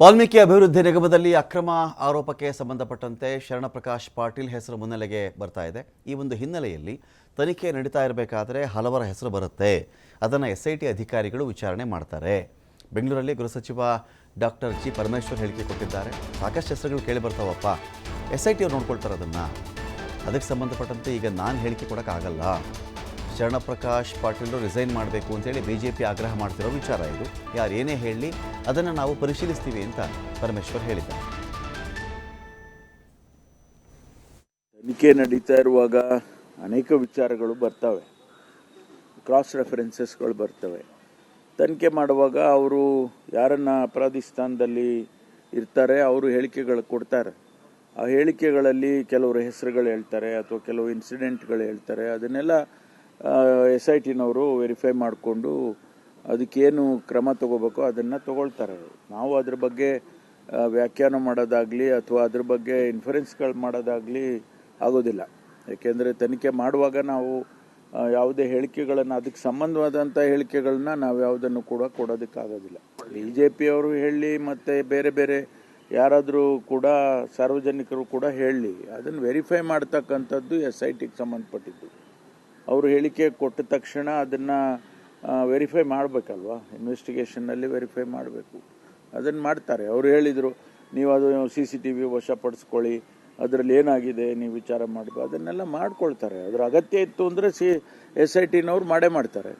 ವಾಲ್ಮೀಕಿ ಅಭಿವೃದ್ಧಿ ನಿಗಮದಲ್ಲಿ ಅಕ್ರಮ ಆರೋಪಕ್ಕೆ ಸಂಬಂಧಪಟ್ಟಂತೆ ಶರಣಪ್ರಕಾಶ್ ಪಾಟೀಲ್ ಹೆಸರು ಮುನ್ನೆಲೆಗೆ ಬರ್ತಾ ಇದೆ. ಈ ಒಂದು ಹಿನ್ನೆಲೆಯಲ್ಲಿ ತನಿಖೆ ನಡೀತಾ ಇರಬೇಕಾದ್ರೆ ಹಲವರ ಹೆಸರು ಬರುತ್ತೆ. ಅದನ್ನು ಎಸ್ ಐ ಟಿ ಅಧಿಕಾರಿಗಳು ವಿಚಾರಣೆ ಮಾಡ್ತಾರೆ. ಬೆಂಗಳೂರಲ್ಲಿ ಗೃಹ ಸಚಿವ ಡಾಕ್ಟರ್ ಜಿ ಪರಮೇಶ್ವರ್ ಹೇಳಿಕೆ ಕೊಟ್ಟಿದ್ದಾರೆ. ಸಾಕಷ್ಟು ಹೆಸರುಗಳು ಕೇಳಿ ಬರ್ತಾವಪ್ಪ. ಎಸ್ ಐ ಟಿ ಅವ್ರು ನೋಡ್ಕೊಳ್ತಾರೆ ಅದನ್ನು. ಅದಕ್ಕೆ ಸಂಬಂಧಪಟ್ಟಂತೆ ಈಗ ನಾನು ಹೇಳಿಕೆ ಕೊಡೋಕ್ಕಾಗಲ್ಲ. ಶರಣಪ್ರಕಾಶ್ ಪಾಟೀಲ್ ರಿಸೈನ್ ಮಾಡಬೇಕು ಅಂತೇಳಿ ಬಿ ಜೆ ಪಿ ಆಗ್ರಹ ಮಾಡ್ತಿರೋ ವಿಚಾರ ಇದು. ಯಾರು ಏನೇ ಹೇಳಲಿ ಅದನ್ನು ನಾವು ಪರಿಶೀಲಿಸ್ತೀವಿ ಅಂತ ಪರಮೇಶ್ವರ್ ಹೇಳಿದ್ದಾರೆ. ತನಿಖೆ ನಡೀತಾ ಇರುವಾಗ ಅನೇಕ ವಿಚಾರಗಳು ಬರ್ತವೆ. ಕ್ರಾಸ್ ರೆಫರೆನ್ಸಸ್ಗಳು ಬರ್ತವೆ. ತನಿಖೆ ಮಾಡುವಾಗ ಅವರು ಯಾರನ್ನ ಅಪರಾಧಿ ಸ್ಥಾನದಲ್ಲಿ ಇರ್ತಾರೆ ಅವರು ಹೇಳಿಕೆಗಳು ಕೊಡ್ತಾರೆ. ಆ ಹೇಳಿಕೆಗಳಲ್ಲಿ ಕೆಲವರು ಹೆಸರುಗಳು ಹೇಳ್ತಾರೆ ಅಥವಾ ಕೆಲವು ಇನ್ಸಿಡೆಂಟ್ಗಳು ಹೇಳ್ತಾರೆ. ಅದನ್ನೆಲ್ಲ ಎಸ್ ಐ ಟಿನವರು ವೆರಿಫೈ ಮಾಡಿಕೊಂಡು ಅದಕ್ಕೇನು ಕ್ರಮ ತಗೋಬೇಕೋ ಅದನ್ನು ತಗೊಳ್ತಾರೆ. ನಾವು ಅದ್ರ ಬಗ್ಗೆ ವ್ಯಾಖ್ಯಾನ ಮಾಡೋದಾಗಲಿ ಅಥವಾ ಅದ್ರ ಬಗ್ಗೆ ಇನ್ಫರೆನ್ಸ್ಗಳು ಮಾಡೋದಾಗಲಿ ಆಗೋದಿಲ್ಲ. ಏಕೆಂದರೆ ತನಿಖೆ ಮಾಡುವಾಗ ನಾವು ಯಾವುದೇ ಹೇಳಿಕೆಗಳನ್ನು, ಅದಕ್ಕೆ ಸಂಬಂಧವಾದಂಥ ಹೇಳಿಕೆಗಳನ್ನ ನಾವು ಯಾವುದನ್ನು ಕೂಡ ಕೊಡೋದಕ್ಕಾಗೋದಿಲ್ಲ. ಬಿ ಜೆ ಪಿಯವರು ಹೇಳಿ ಮತ್ತು ಬೇರೆ ಬೇರೆ ಯಾರಾದರೂ ಕೂಡ ಸಾರ್ವಜನಿಕರು ಕೂಡ ಹೇಳಲಿ ಅದನ್ನು ವೆರಿಫೈ ಮಾಡ್ತಕ್ಕಂಥದ್ದು ಎಸ್ ಐ ಟಿಗೆ ಸಂಬಂಧಪಟ್ಟಿದ್ದು. ಅವರು ಹೇಳಿಕೆ ಕೊಟ್ಟ ತಕ್ಷಣ ಅದನ್ನು ವೆರಿಫೈ ಮಾಡಬೇಕಲ್ವಾ? ಇನ್ವೆಸ್ಟಿಗೇಷನ್ನಲ್ಲಿ ವೆರಿಫೈ ಮಾಡಬೇಕು. ಅದನ್ನು ಮಾಡ್ತಾರೆ. ಅವರು ಹೇಳಿದರು, ನೀವು ಅದು ಸಿ ಸಿ ಟಿ ವಿ ವಶಪಡಿಸ್ಕೊಳ್ಳಿ, ಅದರಲ್ಲಿ ಏನಾಗಿದೆ, ನೀವು ವಿಚಾರ ಮಾಡಬೇಕು ಅದನ್ನೆಲ್ಲ ಮಾಡ್ಕೊಳ್ತಾರೆ. ಅದರ ಅಗತ್ಯ ಇತ್ತು ಅಂದರೆ ಸಿ ಎಸ್ ಐ ಟಿನವ್ರು ಮಾಡೇ ಮಾಡ್ತಾರೆ.